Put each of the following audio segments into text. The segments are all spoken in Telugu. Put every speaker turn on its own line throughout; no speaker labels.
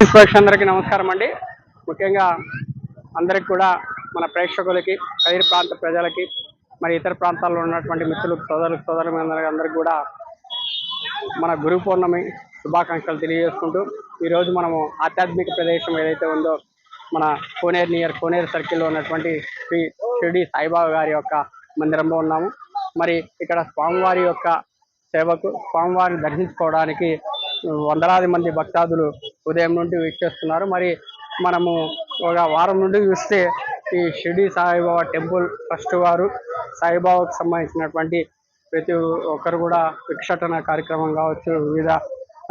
అందరికీ నమస్కారం అండి. ముఖ్యంగా అందరికి కూడా మన ప్రేక్షకులకి కైరు ప్రాంత ప్రజలకి మరి ఇతర ప్రాంతాల్లో ఉన్నటువంటి మిత్రులకు సోదరులకు సోదరులందరికీ అందరికీ కూడా మన గురు పౌర్ణమి శుభాకాంక్షలు తెలియజేసుకుంటూ ఈరోజు మనము ఆధ్యాత్మిక ప్రదేశం ఏదైతే ఉందో మన కోనేరు నియర్ కోనేరు సర్కిల్లో ఉన్నటువంటి శ్రీ షిరిడి సాయిబాబా గారి యొక్క మందిరంలో ఉన్నాము. మరి ఇక్కడ స్వామివారి యొక్క సేవకు స్వామివారిని దర్శించుకోవడానికి వందలాది మంది భక్తాదులు ఉదయం నుండి వీక్షిస్తున్నారు. మరి మనము ఒక వారం నుండి చూస్తే ఈ షిర్డి సాయిబాబా టెంపుల్ ఫస్ట్ వారు సాయిబాబాకు సంబంధించినటువంటి ప్రతి ఒక్కరు కూడా విక్షటన కార్యక్రమం కావచ్చు వివిధ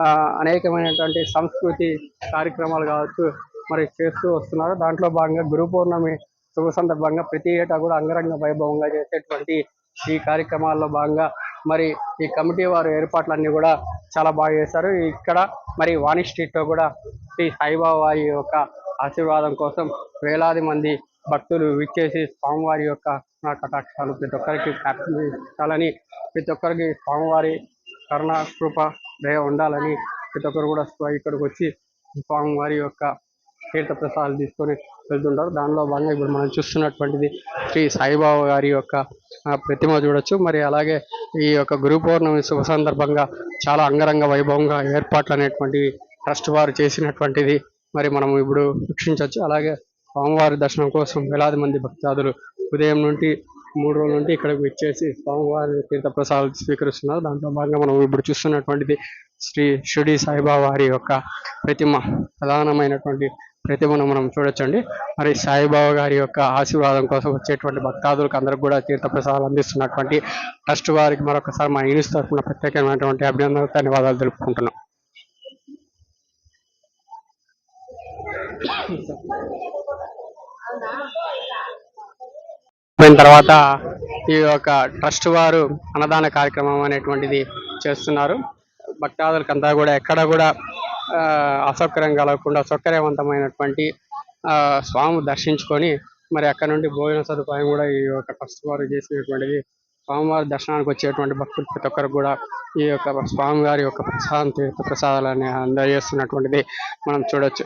ఆ, అనేకమైనటువంటి సంస్కృతి కార్యక్రమాలు కావచ్చు మరి చేస్తూ వస్తున్నారు. దాంట్లో భాగంగా గురు పౌర్ణమి శుభ సందర్భంగా ప్రతి ఏటా కూడా అంగరంగ వైభవంగా చేసేటువంటి ఈ కార్యక్రమాల్లో భాగంగా మరి ఈ కమిటీ వారు ఏర్పాట్లన్నీ కూడా చాలా బాగా చేశారు. ఇక్కడ మరి వాణి స్ట్రీట్లో కూడా శ్రీ సాయిబాబా యొక్క ఆశీర్వాదం కోసం వేలాది మంది భక్తులు విచ్చేసి స్వామివారి యొక్క కటాక్షాలు ప్రతి ఒక్కరికి ప్రార్థించాలని ప్రతి ఒక్కరికి స్వామివారి కరుణ కృప దయ ఉండాలని ప్రతి ఒక్కరు కూడా ఇక్కడికి వచ్చి స్వామివారి యొక్క తీర్థ ప్రసాదాలు తీసుకొని వెళ్తుంటారు. దానిలో భాగంగా ఇప్పుడు మనం చూస్తున్నటువంటిది శ్రీ సాయిబాబా గారి యొక్క ప్రతిమ చూడొచ్చు. మరి అలాగే ఈ యొక్క గురు పౌర్ణమి శుభ సందర్భంగా చాలా అంగరంగ వైభవంగా ఏర్పాట్లు అనేటువంటివి ట్రస్ట్ వారు చేసినటువంటిది మరి మనం ఇప్పుడు వీక్షించవచ్చు అలాగే స్వామివారి దర్శనం కోసం వేలాది మంది భక్తాదులు ఉదయం నుండి మూడు రోజుల నుండి ఇక్కడికి వచ్చేసి స్వామివారి తీర్థ ప్రసాదాలు స్వీకరిస్తున్నారు. దాంట్లో భాగంగా మనం ఇప్పుడు చూస్తున్నటువంటిది శ్రీ షిరిడి సాయిబాబా వారి యొక్క ప్రతిమ ప్రధానమైనటువంటి ప్రతిమను మనం చూడొచ్చండి. మరి సాయిబాబా గారి యొక్క ఆశీర్వాదం కోసం వచ్చేటువంటి భక్తాదులకు అందరికి కూడా తీర్థ ప్రసాదాలు అందిస్తున్నటువంటి ట్రస్ట్ వారికి మరొకసారి మా యూనిస్ తరఫున ప్రత్యేకమైనటువంటి అభినందనలు ధన్యవాదాలు తెలుపుకుంటున్నాం. అయిన తర్వాత ఈ యొక్క ట్రస్ట్ వారు అన్నదాన కార్యక్రమం అనేటువంటిది చేస్తున్నారు. భక్తాదులకు అంతా కూడా ఎక్కడ కూడా ఆ, అసౌకర్యం కలగకుండా సౌకర్యవంతమైనటువంటి ఆ, స్వామి దర్శించుకొని మరి అక్కడ నుండి భోజన సదుపాయం కూడా ఈ యొక్క ట్రస్ట్ వారు చేసినటువంటిది. స్వామివారి దర్శనానికి వచ్చేటువంటి భక్తులు ప్రతి ఒక్కరు కూడా ఈ యొక్క స్వామివారి యొక్క ప్రసాదం తీర్థ ప్రసాదాలని అందజేస్తున్నటువంటిది మనం చూడొచ్చు.